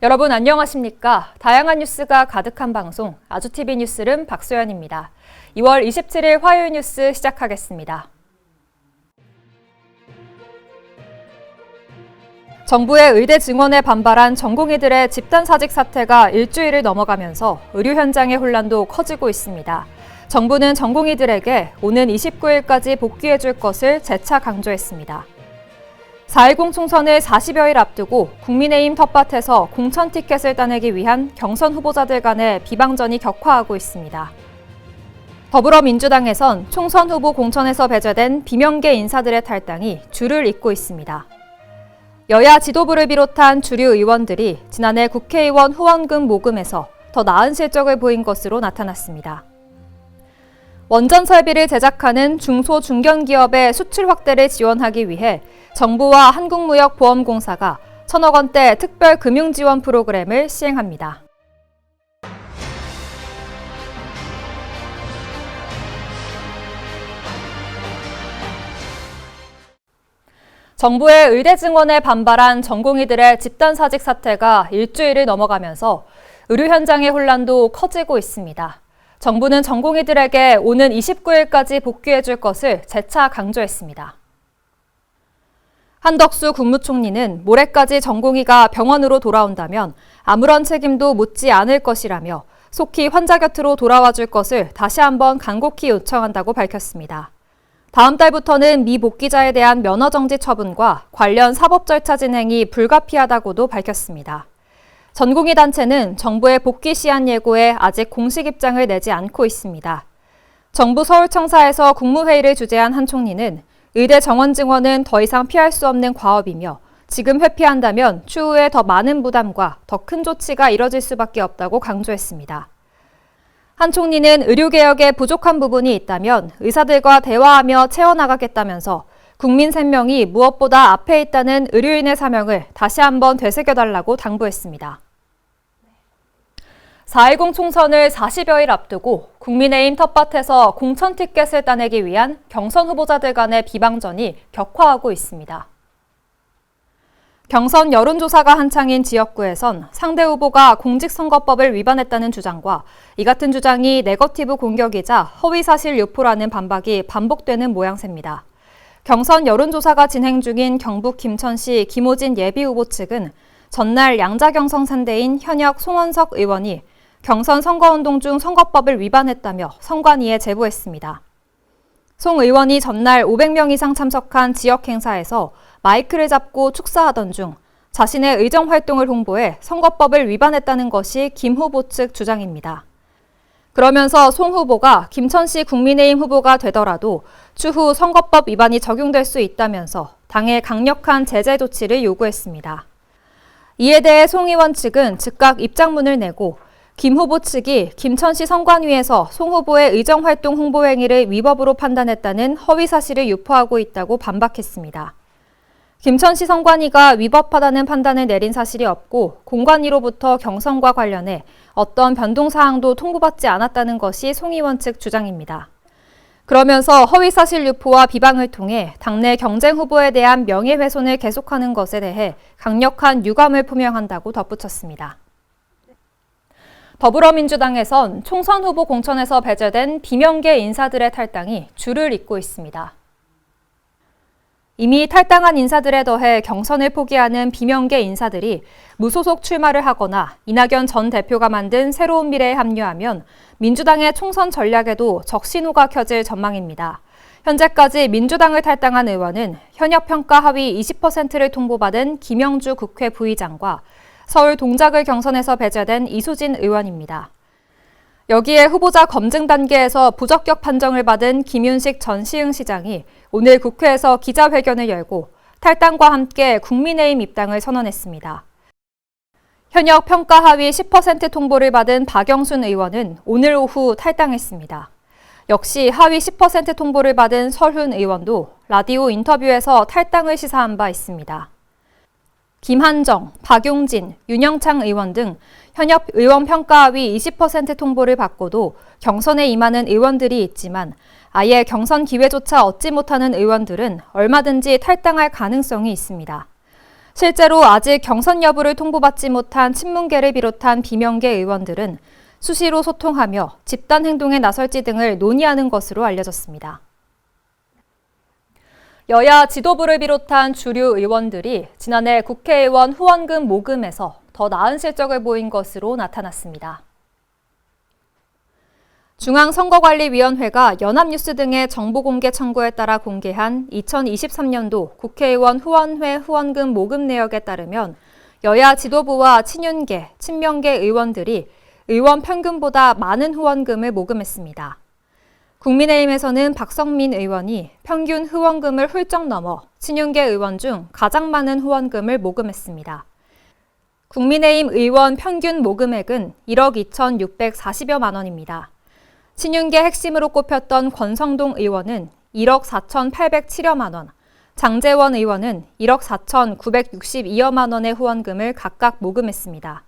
여러분 안녕하십니까? 다양한 뉴스가 가득한 방송 아주TV 뉴스룸 박소연입니다. 2월 27일 화요일 뉴스 시작하겠습니다. 정부의 의대 증원에 반발한 전공의들의 집단 사직 사태가 일주일을 넘어가면서 의료 현장의 혼란도 커지고 있습니다. 정부는 전공의들에게 오는 29일까지 복귀해 줄 것을 재차 강조했습니다. 4.10 총선을 40여일 앞두고 국민의힘 텃밭에서 공천 티켓을 따내기 위한 경선 후보자들 간의 비방전이 격화하고 있습니다. 더불어민주당에선 총선 후보 공천에서 배제된 비명계 인사들의 탈당이 줄을 잇고 있습니다. 여야 지도부를 비롯한 주류 의원들이 지난해 국회의원 후원금 모금에서 더 나은 실적을 보인 것으로 나타났습니다. 원전 설비를 제작하는 중소 중견 기업의 수출 확대를 지원하기 위해 정부와 한국무역보험공사가 천억 원대 특별 금융 지원 프로그램을 시행합니다. 정부의 의대 증원에 반발한 전공의들의 집단 사직 사태가 일주일을 넘어가면서 의료 현장의 혼란도 커지고 있습니다. 정부는 전공의들에게 오는 29일까지 복귀해 줄 것을 재차 강조했습니다. 한덕수 국무총리는 모레까지 전공의가 병원으로 돌아온다면 아무런 책임도 묻지 않을 것이라며 속히 환자 곁으로 돌아와 줄 것을 다시 한번 간곡히 요청한다고 밝혔습니다. 다음 달부터는 미 복귀자에 대한 면허 정지 처분과 관련 사법 절차 진행이 불가피하다고도 밝혔습니다. 전공의 단체는 정부의 복귀 시한 예고에 아직 공식 입장을 내지 않고 있습니다. 정부 서울청사에서 국무회의를 주재한 한 총리는 의대 정원 증원은 더 이상 피할 수 없는 과업이며 지금 회피한다면 추후에 더 많은 부담과 더 큰 조치가 이뤄질 수밖에 없다고 강조했습니다. 한 총리는 의료개혁에 부족한 부분이 있다면 의사들과 대화하며 채워나가겠다면서 국민 생명이 무엇보다 앞에 있다는 의료인의 사명을 다시 한번 되새겨달라고 당부했습니다. 4.10 총선을 40여일 앞두고 국민의힘 텃밭에서 공천 티켓을 따내기 위한 경선 후보자들 간의 비방전이 격화하고 있습니다. 경선 여론조사가 한창인 지역구에선 상대 후보가 공직선거법을 위반했다는 주장과 이 같은 주장이 네거티브 공격이자 허위사실 유포라는 반박이 반복되는 모양새입니다. 경선 여론조사가 진행 중인 경북 김천시 김호진 예비후보 측은 전날 양자경성 상대인 현역 송원석 의원이 경선 선거운동 중 선거법을 위반했다며 선관위에 제보했습니다. 송 의원이 전날 500명 이상 참석한 지역 행사에서 마이크를 잡고 축사하던 중 자신의 의정 활동을 홍보해 선거법을 위반했다는 것이 김 후보 측 주장입니다. 그러면서 송 후보가 김천시 국민의힘 후보가 되더라도 추후 선거법 위반이 적용될 수 있다면서 당에 강력한 제재 조치를 요구했습니다. 이에 대해 송 의원 측은 즉각 입장문을 내고 김 후보 측이 김천시 선관위에서 송 후보의 의정활동 홍보 행위를 위법으로 판단했다는 허위 사실을 유포하고 있다고 반박했습니다. 김천시 선관위가 위법하다는 판단을 내린 사실이 없고 공관위로부터 경선과 관련해 어떤 변동 사항도 통보받지 않았다는 것이 송 의원 측 주장입니다. 그러면서 허위 사실 유포와 비방을 통해 당내 경쟁 후보에 대한 명예훼손을 계속하는 것에 대해 강력한 유감을 표명한다고 덧붙였습니다. 더불어민주당에선 총선 후보 공천에서 배제된 비명계 인사들의 탈당이 줄을 잇고 있습니다. 이미 탈당한 인사들에 더해 경선을 포기하는 비명계 인사들이 무소속 출마를 하거나 이낙연 전 대표가 만든 새로운 미래에 합류하면 민주당의 총선 전략에도 적신호가 켜질 전망입니다. 현재까지 민주당을 탈당한 의원은 현역 평가 하위 20%를 통보받은 김영주 국회 부의장과 서울 동작을 경선에서 배제된 이수진 의원입니다. 여기에 후보자 검증 단계에서 부적격 판정을 받은 김윤식 전 시흥 시장이 오늘 국회에서 기자회견을 열고 탈당과 함께 국민의힘 입당을 선언했습니다. 현역 평가 하위 10% 통보를 받은 박영순 의원은 오늘 오후 탈당했습니다. 역시 하위 10% 통보를 받은 설훈 의원도 라디오 인터뷰에서 탈당을 시사한 바 있습니다. 김한정, 박용진, 윤영창 의원 등 현역 의원 평가하위 20% 통보를 받고도 경선에 임하는 의원들이 있지만 아예 경선 기회조차 얻지 못하는 의원들은 얼마든지 탈당할 가능성이 있습니다. 실제로 아직 경선 여부를 통보받지 못한 친문계를 비롯한 비명계 의원들은 수시로 소통하며 집단 행동에 나설지 등을 논의하는 것으로 알려졌습니다. 여야 지도부를 비롯한 주류 의원들이 지난해 국회의원 후원금 모금에서 더 나은 실적을 보인 것으로 나타났습니다. 중앙선거관리위원회가 연합뉴스 등의 정보공개 청구에 따라 공개한 2023년도 국회의원 후원회 후원금 모금 내역에 따르면 여야 지도부와 친윤계, 친명계 의원들이 의원 평균보다 많은 후원금을 모금했습니다. 국민의힘에서는 박성민 의원이 평균 후원금을 훌쩍 넘어 친윤계 의원 중 가장 많은 후원금을 모금했습니다. 국민의힘 의원 평균 모금액은 1억 2,640여만 원입니다. 친윤계 핵심으로 꼽혔던 권성동 의원은 1억 4,807여만 원, 장재원 의원은 1억 4,962여만 원의 후원금을 각각 모금했습니다.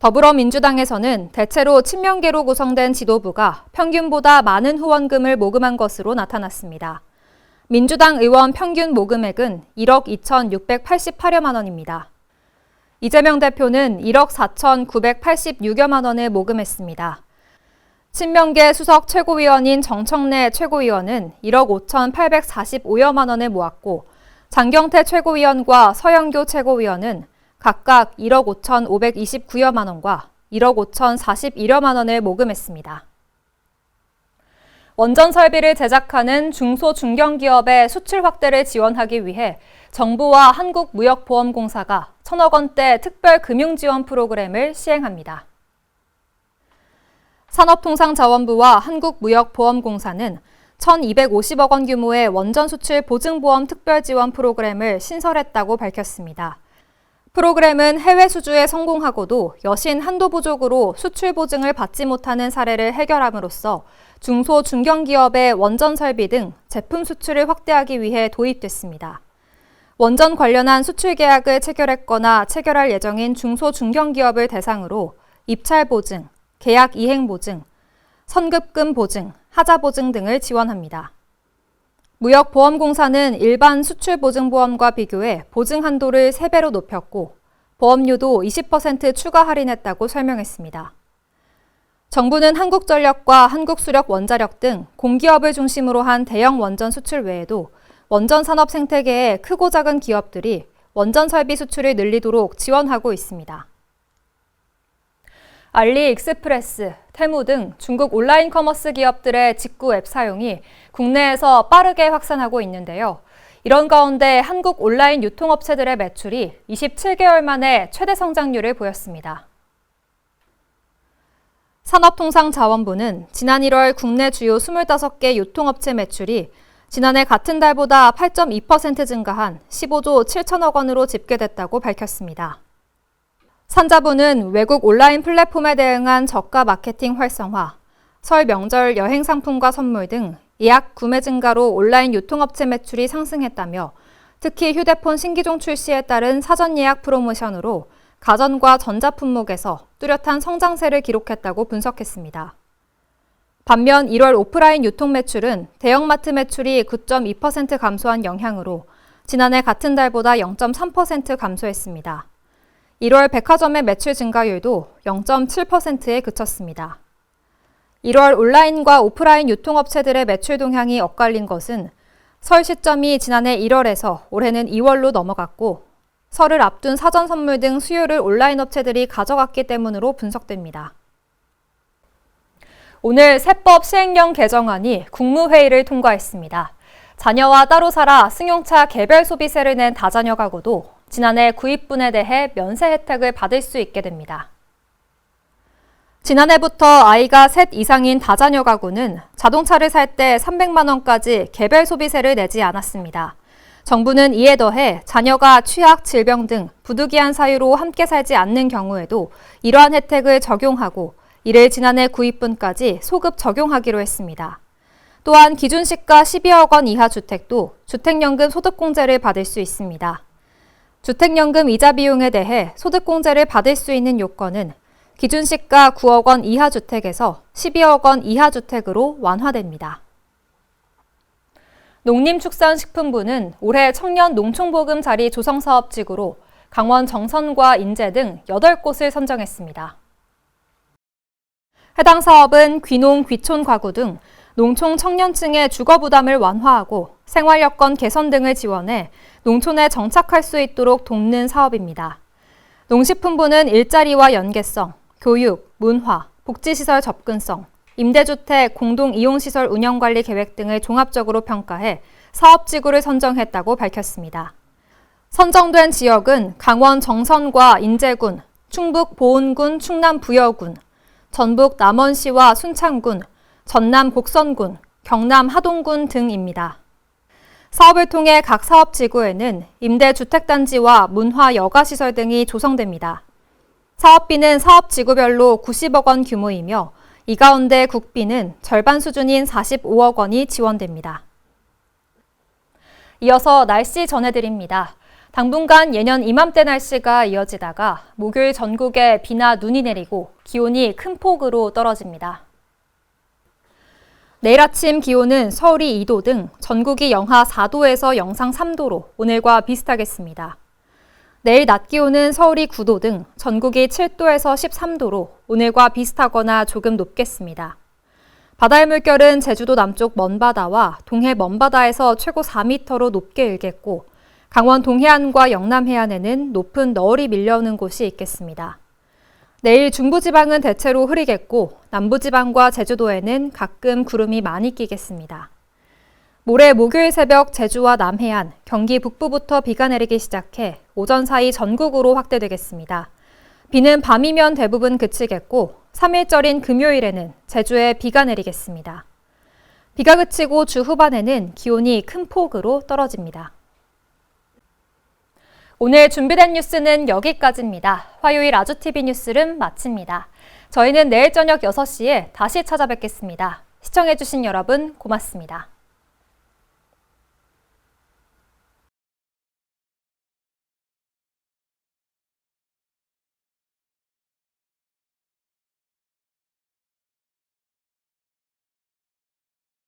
더불어민주당에서는 대체로 친명계로 구성된 지도부가 평균보다 많은 후원금을 모금한 것으로 나타났습니다. 민주당 의원 평균 모금액은 1억 2,688여만 원입니다. 이재명 대표는 1억 4,986여만 원을 모금했습니다. 친명계 수석 최고위원인 정청래 최고위원은 1억 5,845여만 원을 모았고 장경태 최고위원과 서영교 최고위원은 각각 1억 5,529여만 원과 1억 5,041여만 원을 모금했습니다. 원전 설비를 제작하는 중소 중견기업의 수출 확대를 지원하기 위해 정부와 한국무역보험공사가 천억 원대 특별 금융 지원 프로그램을 시행합니다. 산업통상자원부와 한국무역보험공사는 1,250억 원 규모의 원전 수출 보증보험 특별 지원 프로그램을 신설했다고 밝혔습니다. 프로그램은 해외 수주에 성공하고도 여신 한도 부족으로 수출 보증을 받지 못하는 사례를 해결함으로써 중소 중견기업의 원전 설비 등 제품 수출을 확대하기 위해 도입됐습니다. 원전 관련한 수출 계약을 체결했거나 체결할 예정인 중소 중견기업을 대상으로 입찰 보증, 계약 이행 보증, 선급금 보증, 하자 보증 등을 지원합니다. 무역보험공사는 일반 수출보증보험과 비교해 보증 한도를 3배로 높였고 보험료도 20% 추가 할인했다고 설명했습니다. 정부는 한국전력과 한국수력 원자력 등 공기업을 중심으로 한 대형 원전 수출 외에도 원전 산업 생태계의 크고 작은 기업들이 원전 설비 수출을 늘리도록 지원하고 있습니다. 알리익스프레스, 테무 등 중국 온라인 커머스 기업들의 직구 앱 사용이 국내에서 빠르게 확산하고 있는데요. 이런 가운데 한국 온라인 유통업체들의 매출이 27개월 만에 최대 성장률을 보였습니다. 산업통상자원부는 지난 1월 국내 주요 25개 유통업체 매출이 지난해 같은 달보다 8.2% 증가한 15조 7천억 원으로 집계됐다고 밝혔습니다. 산자부는 외국 온라인 플랫폼에 대응한 저가 마케팅 활성화, 설 명절 여행 상품과 선물 등 예약 구매 증가로 온라인 유통업체 매출이 상승했다며 특히 휴대폰 신기종 출시에 따른 사전 예약 프로모션으로 가전과 전자 품목에서 뚜렷한 성장세를 기록했다고 분석했습니다. 반면 1월 오프라인 유통 매출은 대형마트 매출이 9.2% 감소한 영향으로 지난해 같은 달보다 0.3% 감소했습니다. 1월 백화점의 매출 증가율도 0.7%에 그쳤습니다. 1월 온라인과 오프라인 유통업체들의 매출 동향이 엇갈린 것은 설 시점이 지난해 1월에서 올해는 2월로 넘어갔고 설을 앞둔 사전 선물 등 수요를 온라인 업체들이 가져갔기 때문으로 분석됩니다. 오늘 세법 시행령 개정안이 국무회의를 통과했습니다. 자녀와 따로 살아 승용차 개별 소비세를 낸 다자녀 가구도 지난해 구입분에 대해 면세 혜택을 받을 수 있게 됩니다. 지난해부터 아이가 셋 이상인 다자녀 가구는 자동차를 살 때 300만 원까지 개별 소비세를 내지 않았습니다. 정부는 이에 더해 자녀가 취약, 질병 등 부득이한 사유로 함께 살지 않는 경우에도 이러한 혜택을 적용하고 이를 지난해 구입분까지 소급 적용하기로 했습니다. 또한 기준시가 12억 원 이하 주택도 주택연금 소득공제를 받을 수 있습니다. 주택연금 이자 비용에 대해 소득공제를 받을 수 있는 요건은 기준시가 9억 원 이하 주택에서 12억 원 이하 주택으로 완화됩니다. 농림축산식품부는 올해 청년 농촌보금 자리 조성 사업지구로 강원 정선과 인제 등 8곳을 선정했습니다. 해당 사업은 귀농, 귀촌 가구 등 농촌 청년층의 주거 부담을 완화하고 생활 여건 개선 등을 지원해 농촌에 정착할 수 있도록 돕는 사업입니다. 농식품부는 일자리와 연계성, 교육, 문화, 복지시설 접근성, 임대주택 공동 이용시설 운영관리 계획 등을 종합적으로 평가해 사업지구를 선정했다고 밝혔습니다. 선정된 지역은 강원 정선과 인제군, 충북 보은군 충남 부여군, 전북 남원시와 순창군, 전남 곡선군, 경남 하동군 등입니다. 사업을 통해 각 사업 지구에는 임대주택단지와 문화 여가시설 등이 조성됩니다. 사업비는 사업 지구별로 90억 원 규모이며 이 가운데 국비는 절반 수준인 45억 원이 지원됩니다. 이어서 날씨 전해드립니다. 당분간 예년 이맘때 날씨가 이어지다가 목요일 전국에 비나 눈이 내리고 기온이 큰 폭으로 떨어집니다. 내일 아침 기온은 서울이 2도 등 전국이 영하 4도에서 영상 3도로 오늘과 비슷하겠습니다. 내일 낮 기온은 서울이 9도 등 전국이 7도에서 13도로 오늘과 비슷하거나 조금 높겠습니다. 바다의 물결은 제주도 남쪽 먼바다와 동해 먼바다에서 최고 4m로 높게 일겠고 강원 동해안과 영남 해안에는 높은 너울이 밀려오는 곳이 있겠습니다. 내일 중부지방은 대체로 흐리겠고 남부지방과 제주도에는 가끔 구름이 많이 끼겠습니다. 모레 목요일 새벽 제주와 남해안, 경기 북부부터 비가 내리기 시작해 오전 사이 전국으로 확대되겠습니다. 비는 밤이면 대부분 그치겠고 3일절인 금요일에는 제주에 비가 내리겠습니다. 비가 그치고 주 후반에는 기온이 큰 폭으로 떨어집니다. 오늘 준비된 뉴스는 여기까지입니다. 화요일 아주TV 뉴스를 마칩니다. 저희는 내일 저녁 6시에 다시 찾아뵙겠습니다. 시청해주신 여러분 고맙습니다.